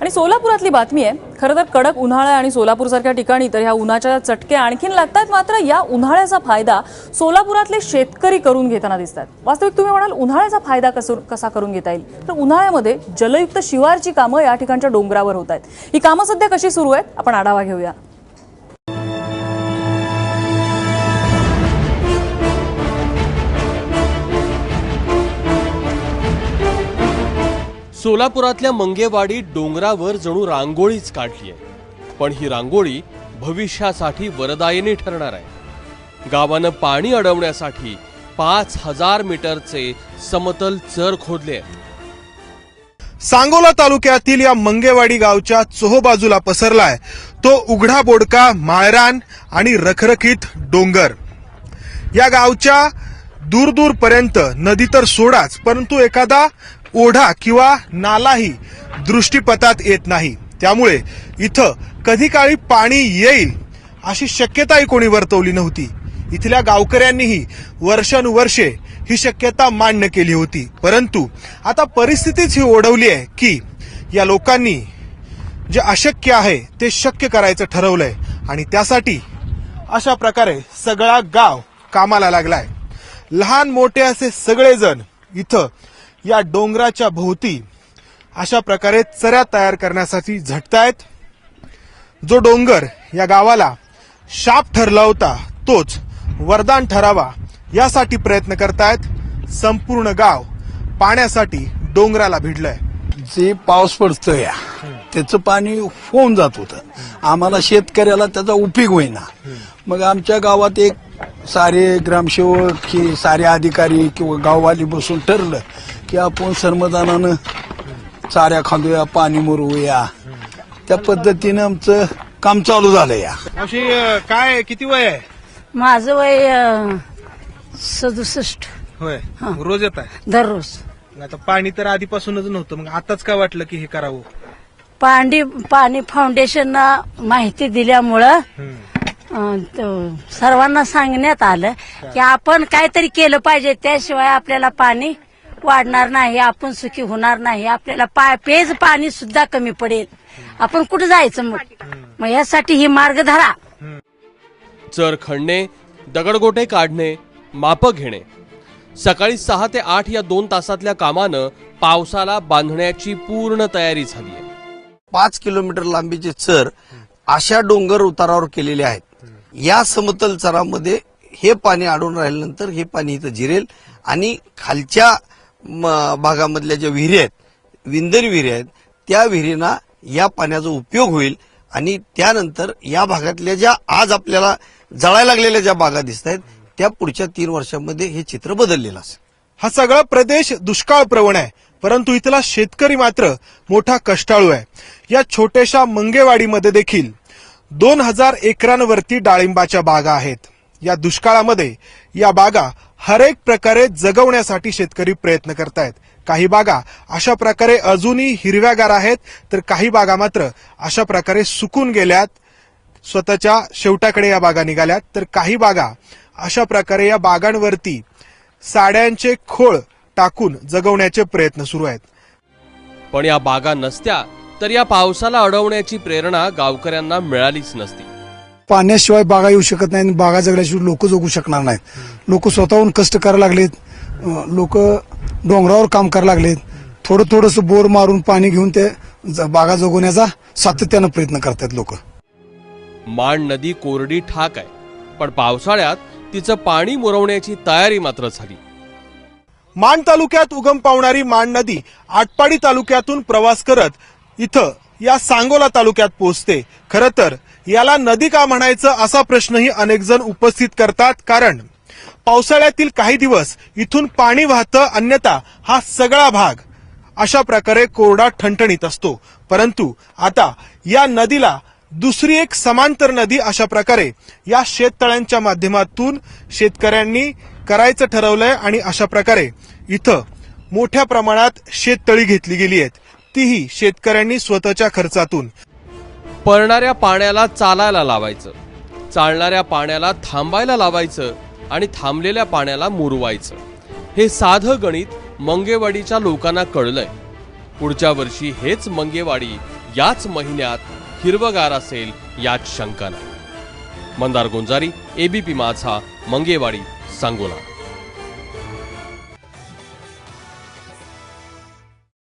आणि सोलापुरातली बातमी आहे खरं तर कडक उन्हाळा आणि सोलापूरसारख्या ठिकाणी तर ह्या उन्हाच्या चटके आणखीन लागतात मात्र या उन्हाळ्याचा फायदा सोलापुरातले शेतकरी करून घेताना दिसतात. वास्तविक तुम्ही म्हणाल उन्हाळ्याचा फायदा कसं कसा करून घेता येईल? तर उन्हाळ्यामध्ये जलयुक्त शिवारची कामं या ठिकाणच्या डोंगरावर होत आहेत. ही कामं सध्या कशी सुरू आहेत? आपण आढावा घेऊया. सोलापुरातल्या मंगेवाडी डोंगरावर जणू रांगोळीच काढली आहे पण ही रांगोळी भविष्यासाठी वरदायिनी ठरणार आहे. गावानं पाणी अडवण्यासाठी पाच हजार मीटरचे समतल चर खोदले आहेत. सांगोला तालुक्यातील या मंगेवाडी गावच्या चोहोबाजूला पसरलाय. तो उघडा बोडका माळरान आणि रखरखीत डोंगर. या गावच्या दूर दूर पर्यंत नदी तर सोडाच परंतु एखादा ओढा किंवा नालाही दृष्टीपथात येत नाही. त्यामुळे इथं कधी काळी पाणी येईल अशी शक्यताही कोणी वर्तवली नव्हती. इथल्या गावकऱ्यांनीही वर्षानुवर्षे ही शक्यता मान्य केली होती. परंतु आता परिस्थितीच ही ओढवली आहे की या लोकांनी जे अशक्य आहे ते शक्य करायचं ठरवलंय आणि त्यासाठी अशा प्रकारे सगळा गाव कामाला लागलाय. लहान मोठे असे सगळेजण इथं या डोंगराच्या भोवती अशा प्रकारे चऱ्या तयार करण्यासाठी झटतायत. जो डोंगर या गावाला शाप ठरला होता तोच वरदान ठरावा यासाठी प्रयत्न करतायत. संपूर्ण गाव पाण्यासाठी डोंगराला भिडलंय. जे पाऊस पडतो या त्याचं पाणी होऊन जात होतं. आम्हाला शेतकऱ्याला त्याचा उपयोग होईना. मग आमच्या गावात एक सारे ग्रामसेवक की सारे अधिकारी किंवा गाववाली बसून ठरलं की आपण सर्मदानानं चाऱ्या खांदूया पाणी मुरवूया. त्या पद्धतीनं आमचं काम चालू झालं या. अशी काय किती वय आहे? माझं वय अं, सदुसष्ट. होय. रोज येत आहे दररोज आता पाणी तर आधीपासूनच नव्हतं. मग आताच काय वाटलं की हे करावं? पांडी पाणी फाउंडेशन माहिती दिल्यामुळं अं, त- सर्वांना सांगण्यात आलं की आपण काहीतरी केलं पाहिजे. त्याशिवाय आपल्याला पाणी वाढणार नाही आपण सुखी होणार नाही आपल्याला पा पेज पाणी सुद्धा कमी पडेल. आपण कुठं जायचं मग? मग यासाठी ही मार्ग धरा. चर खणणे दगडगोटे काढणे मापं घेणे. सकाळी सहा ते आठ या दोन तासातल्या कामानं पावसाला बांधण्याची पूर्ण तयारी झाली आहे. पाच किलोमीटर लांबीचे चर अशा डोंगर उतारावर केलेले आहेत. या समतल चरामध्ये हे पाणी अडून राहिल्यानंतर हे पाणी इथं जिरेल आणि खालच्या भागामधल्या ज्या विहिरी आहेत विंदरी विहिरी आहेत त्या विहिरींना या पाण्याचा उपयोग होईल आणि त्यानंतर या भागातल्या ज्या आज आपल्याला जळायला लागलेल्या ज्या बागा दिसत आहेत त्या पुढच्या तीन वर्षांमध्ये हे चित्र बदललेलं असेल. हा सगळा प्रदेश दुष्काळ प्रवण आहे परंतु इथला शेतकरी मात्र मोठा कष्टाळू आहे. या छोट्याशा मंगेवाडीमध्ये देखील दोन हजार एकरांवरती डाळिंबाच्या बागा आहेत. या दुष्काळामध्ये या बागा हरेक प्रकारे जगवण्यासाठी शेतकरी प्रयत्न करतायत. काही बागा अशा प्रकारे अजूनही हिरव्यागार आहेत तर काही बागा मात्र अशा प्रकारे सुकून गेल्यात स्वतःच्या शेवटाकडे या बागा निघाल्यात. तर काही बागा अशा प्रकारे या बागांवरती साड्यांचे खोळ टाकून जगवण्याचे प्रयत्न सुरू आहेत. पण या बागा नसत्या तर या पावसाला अडवण्याची प्रेरणा गावकऱ्यांना मिळालीच नसती. पाण्याशिवाय बागा येऊ शकत नाही आणि बागा जगल्याशिवाय लोक जगू शकणार नाहीत. लोक स्वतःहून कष्ट करायला लागलेत. लोक डोंगरावर काम करायला लागलेत. थोडं थोडंस बोर मारून पाणी घेऊन ते ज- बागा जगवण्याचा सातत्यानं प्रयत्न करतात लोक. माण नदी कोरडी ठाक आहे. पण पावसाळ्यात तिचं पाणी मुरवण्याची तयारी मात्र झाली. माण तालुक्यात उगम पावणारी माण नदी आटपाडी तालुक्यातून प्रवास करत इथं या सांगोला तालुक्यात पोहोचते. खर तर याला नदी का म्हणायचं असा प्रश्नही अनेक जण उपस्थित करतात कारण पावसाळ्यातील काही दिवस इथून पाणी वाहतं अन्यथा हा सगळा भाग अशा प्रकारे कोरडा ठणठणीत असतो. परंतु आता या नदीला दुसरी एक समांतर नदी अशा प्रकारे या शेततळ्यांच्या माध्यमातून शेतकऱ्यांनी करायचं ठरवलंय आणि अशा प्रकारे इथं मोठ्या प्रमाणात शेततळी घेतली गेली आहेत. तीही शेतकऱ्यांनी स्वतःच्या खर्चातून. पळणाऱ्या पाण्याला चालायला लावायचं चालणाऱ्या पाण्याला थांबायला लावायचं आणि थांबलेल्या पाण्याला मुरवायचं. हे साधं गणित मंगेवाडीच्या लोकांना कळलंय. पुढच्या वर्षी हेच मंगेवाडी याच महिन्यात हिरवगार असेल यात शंका नाही. मंदार गुंजारी एबीपी माझा मंगेवाडी सांगोला.